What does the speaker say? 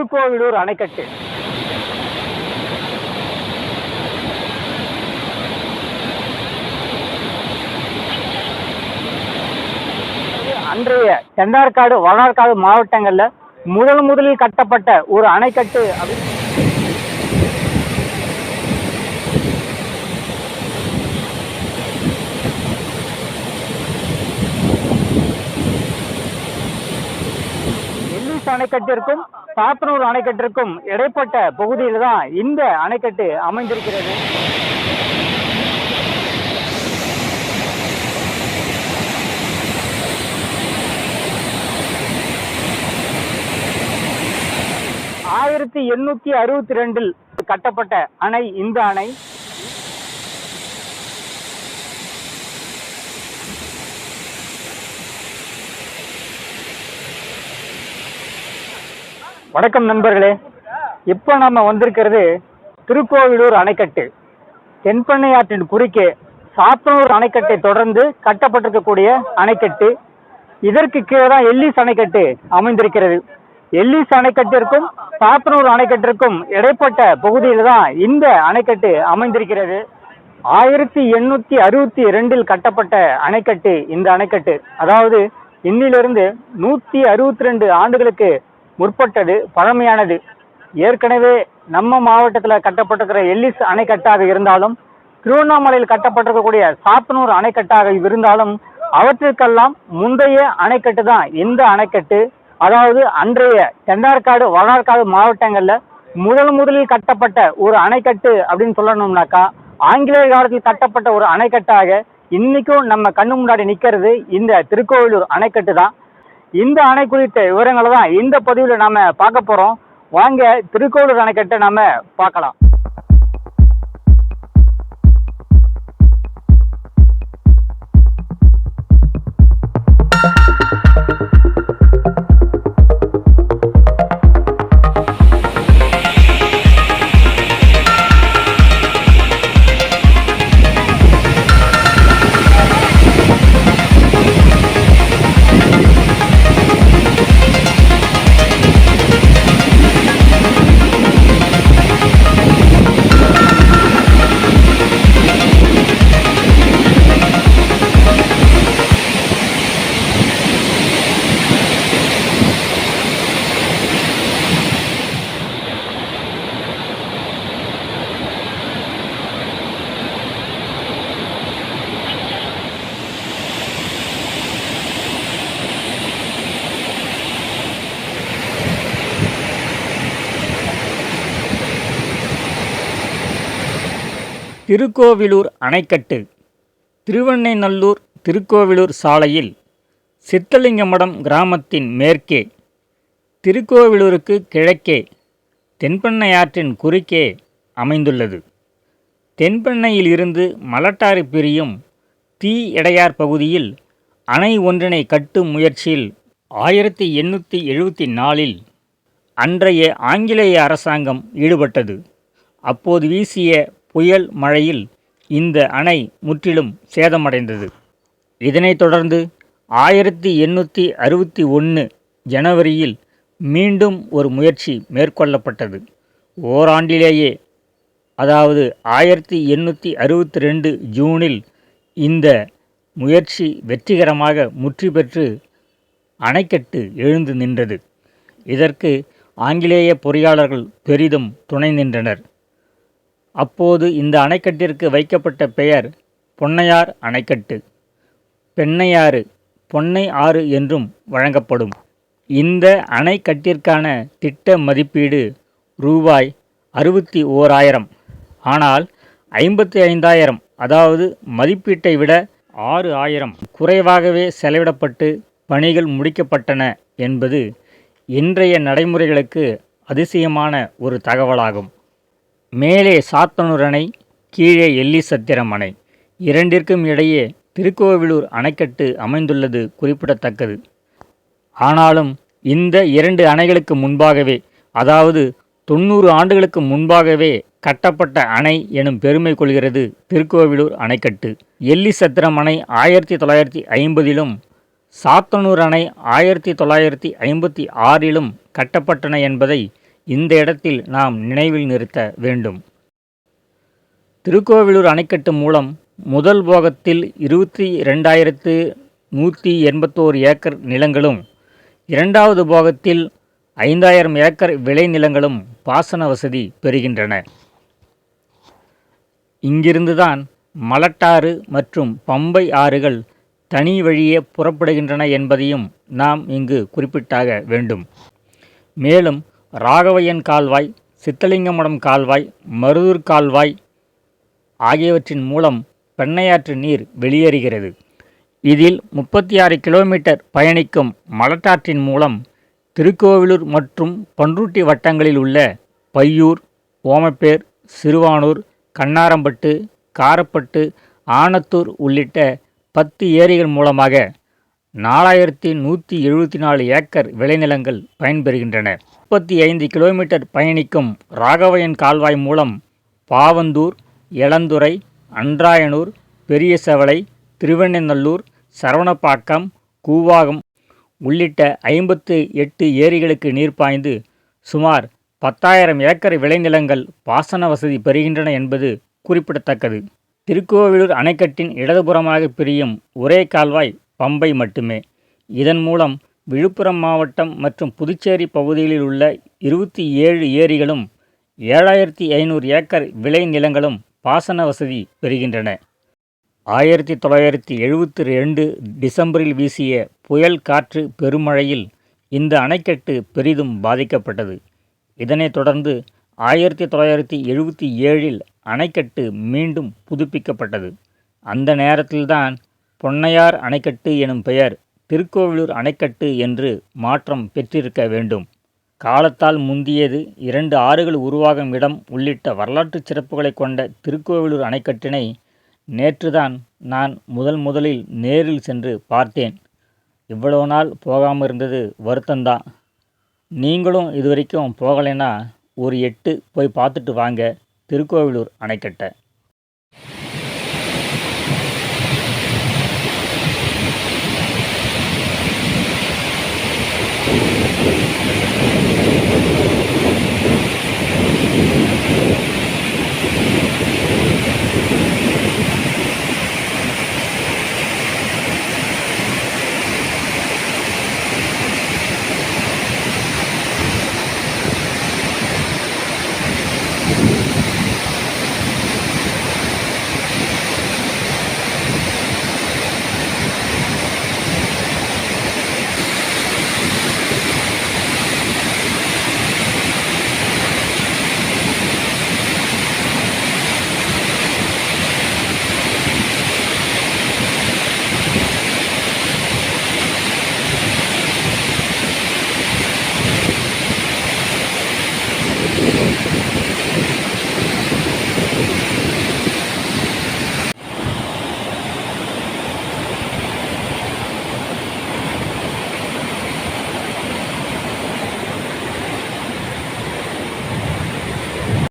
திருக்கோவிலூர் அணைக்கட்டு. அன்றைய தென்னார்காடு வளர்காடு மாவட்டங்களில் முதல் முதலில் கட்டப்பட்ட ஒரு அணைக்கட்டு அப்படின்னு அணைக்கட்டிற்கும் சாத்தனூர் அணைக்கட்டிற்கும் இடைப்பட்ட பகுதியில் தான் இந்த அணைக்கட்டு அமைந்திருக்கிறது. ஆயிரத்தி எண்ணூத்தி அறுபத்தி ரெண்டில் கட்டப்பட்ட அணை இந்த அணை. வணக்கம் நண்பர்களே. இப்போ நம்ம வந்திருக்கிறது திருக்கோவிலூர் அணைக்கட்டு. தென்பண்ணை ஆற்றின் குறுக்கே சாத்தனூர் அணைக்கட்டை தொடர்ந்து கட்டப்பட்டிருக்கக்கூடிய அணைக்கட்டு. இதற்கு கீழே தான் எல்லிஸ் அணைக்கட்டு அமைந்திருக்கிறது. எல்லிஸ் அணைக்கட்டிற்கும் சாத்தனூர் அணைக்கட்டிற்கும் இடைப்பட்ட பகுதியில் தான் இந்த அணைக்கட்டு அமைந்திருக்கிறது. ஆயிரத்தி எண்ணூற்றி அறுபத்தி ரெண்டில் கட்டப்பட்ட அணைக்கட்டு இந்த அணைக்கட்டு. அதாவது இன்னிலிருந்து நூற்றி அறுபத்தி ரெண்டு ஆண்டுகளுக்கு முற்பட்டது பழமையானது. ஏற்கனவே நம்ம மாவட்டத்தில் கட்டப்பட்டிருக்கிற எல்லிஸ் அணைக்கட்டாக இருந்தாலும் திருவண்ணாமலையில் கட்டப்பட்டிருக்கக்கூடிய சாத்தனூர் அணைக்கட்டாக இருந்தாலும் அவற்றிற்கெல்லாம் முந்தைய அணைக்கட்டு தான் இந்த அணைக்கட்டு. அதாவது அன்றைய தென்னார்காடு வடநாற்காடு மாவட்டங்களில் முதல் முதலில் கட்டப்பட்ட ஒரு அணைக்கட்டு அப்படின்னு சொல்லணும்னாக்கா ஆங்கிலேய காலத்தில் கட்டப்பட்ட ஒரு அணைக்கட்டாக இன்னைக்கும் நம்ம கண்ணு முன்னாடி நிற்கிறது இந்த திருக்கோவிலூர் அணைக்கட்டு தான். இந்த அணை குறித்த விவரங்களை தான் இந்த பதிவில் நாம் பார்க்க போகிறோம் வாங்க திருக்கோளூர் அணைக்கட்டை நாம் பார்க்கலாம். திருக்கோவிலூர் அணைக்கட்டு திருவெண்ணைநல்லூர் திருக்கோவிலூர் சாலையில் சித்தலிங்கமடம் கிராமத்தின் மேற்கே திருக்கோவிலூருக்கு கிழக்கே தென்பெண்ணையாற்றின் குறுக்கே அமைந்துள்ளது. தென்பெண்ணையில் இருந்து மலட்டாறு பிரியும் தீ இடையார் பகுதியில் அணை ஒன்றினை கட்டும் முயற்சியில் ஆயிரத்தி எண்ணூற்றி எழுபத்தி நாலில் அன்றைய ஆங்கிலேய அரசாங்கம் ஈடுபட்டது. அப்போது வீசிய புயல் மழையில் இந்த அணை முற்றிலும் சேதமடைந்தது. இதனைத் தொடர்ந்து ஆயிரத்தி எண்ணூற்றி அறுபத்தி ஒன்று ஜனவரியில் மீண்டும் ஒரு முயற்சி மேற்கொள்ளப்பட்டது. ஓராண்டிலேயே அதாவது ஆயிரத்தி எண்ணூற்றி அறுபத்தி ரெண்டு ஜூனில் இந்த முயற்சி வெற்றிகரமாக முற்றி பெற்று அணைக்கட்டு எழுந்து நின்றது. இதற்கு ஆங்கிலேய பொறியாளர்கள் பெரிதும் துணை நின்றனர். அப்போது இந்த அணைக்கட்டிற்கு வைக்கப்பட்ட பெயர் பொன்னையார் அணைக்கட்டு. பெண்ணையாறு பொன்னை ஆறு என்றும் வழங்கப்படும். இந்த அணைக்கட்டிற்கான திட்ட மதிப்பீடு ரூபாய் அறுபத்தி ஓராயிரம் ஆனால் ஐம்பத்தி ஐந்தாயிரம் அதாவது மதிப்பீட்டை விட ஆறு ஆயிரம் குறைவாகவே செலவிடப்பட்டு பணிகள் முடிக்கப்பட்டன என்பது இன்றைய நடைமுறைகளுக்கு அதிசயமான ஒரு தகவலாகும். மேலே சாத்தனூர் அணை கீழே எல்லிசத்திரம் அணை இரண்டிற்கும் இடையே திருக்கோவிலூர் அணைக்கட்டு அமைந்துள்ளது குறிப்பிடத்தக்கது. ஆனாலும் இந்த இரண்டு அணைகளுக்கு முன்பாகவே அதாவது தொண்ணூறு ஆண்டுகளுக்கு முன்பாகவே கட்டப்பட்ட அணை எனும் பெருமை கொள்கிறது திருக்கோவிலூர் அணைக்கட்டு. எல்லிசத்திரம் அணை ஆயிரத்தி தொள்ளாயிரத்தி ஐம்பதிலும் சாத்தனூர் அணை ஆயிரத்தி தொள்ளாயிரத்தி ஐம்பத்தி ஆறிலும் கட்டப்பட்டன என்பதை இந்த இடத்தில் நாம் நினைவில் நிறுத்த வேண்டும். திருக்கோவிலூர் அணைக்கட்டு மூலம் முதல் போகத்தில் இருபத்தி ரெண்டாயிரத்து நூற்றி எண்பத்தோரு ஏக்கர் நிலங்களும் இரண்டாவது போகத்தில் ஐந்தாயிரம் ஏக்கர் விளைநிலங்களும் பாசன வசதி பெறுகின்றன. இங்கிருந்துதான் மலட்டாறு மற்றும் பம்பை ஆறுகள் தனி வழியே புறப்படுகின்றன என்பதையும் நாம் இங்கு குறிப்பிட்டாக வேண்டும். மேலும் ராகவையன் கால்வாய் சித்தலிங்கமடம் கால்வாய் மருதூர் கால்வாய் ஆகியவற்றின் மூலம் பெண்ணையாற்று நீர் வெளியேறுகிறது. இதில் முப்பத்தி ஆறு கிலோமீட்டர் பயணிக்கும் மலட்டாற்றின் மூலம் திருக்கோவிலூர் மற்றும் பன்ருட்டி வட்டங்களில் உள்ள பையூர் ஓமப்பேர் சிறுவானூர் கண்ணாரம்பட்டு காரப்பட்டு ஆனத்தூர் உள்ளிட்ட பத்து ஏரிகள் மூலமாக நாலாயிரத்தி நூற்றி எழுபத்தி நாலு ஏக்கர் விளைநிலங்கள் பயன்பெறுகின்றன. முப்பத்தி ஐந்து கிலோமீட்டர் பயணிக்கும் ராகவையன் கால்வாய் மூலம் பாவந்தூர் எளந்துறை அன்றாயனூர் பெரிய செவலை திருவெண்ணநல்லூர் சரவணப்பாக்கம் கூவாகம் உள்ளிட்ட ஐம்பத்து எட்டு ஏரிகளுக்கு நீர் பாய்ந்து சுமார் பத்தாயிரம் ஏக்கர் விளைநிலங்கள் பாசன வசதி பெறுகின்றன என்பது குறிப்பிடத்தக்கது. திருக்கோவிலூர் அணைக்கட்டின் இடதுபுறமாக பிரியும் ஒரே கால்வாய் பம்பை மட்டுமே. இதன் மூலம் விழுப்புரம் மாவட்டம் மற்றும் புதுச்சேரி பகுதிகளில் உள்ள இருபத்தி ஏழு ஏரிகளும் ஏழாயிரத்தி ஐநூறு ஏக்கர் விளைநிலங்களும் பாசன வசதி பெறுகின்றன. ஆயிரத்தி தொள்ளாயிரத்தி எழுபத்தி ரெண்டு டிசம்பரில் வீசிய புயல் காற்று பெருமழையில் இந்த அணைக்கட்டு பெரிதும் பாதிக்கப்பட்டது. இதனைத் தொடர்ந்து ஆயிரத்தி தொள்ளாயிரத்தி எழுபத்தி ஏழில் அணைக்கட்டு மீண்டும் புதுப்பிக்கப்பட்டது. அந்த நேரத்தில்தான் பொன்னையார் அணைக்கட்டு எனும் பெயர் திருக்கோவிலூர் அணைக்கட்டு என்று மாற்றம் பெற்றிருக்க வேண்டும். காலத்தால் முந்தியது இரண்டு ஆறுகள் உருவாகும் இடம் உள்ளிட்ட வரலாற்றுச் சிறப்புகளை கொண்ட திருக்கோவிலூர் அணைக்கட்டினை நேற்றுதான் நான் முதல் முதலில் நேரில் சென்று பார்த்தேன். இவ்வளவு நாள் போகாமல் இருந்தது வருத்தந்தான் நீங்களும் இது வரைக்கும் போகலைன்னா ஒரு எட்டு போய் பார்த்துட்டு வாங்க திருக்கோவிலூர் அணைக்கட்டை.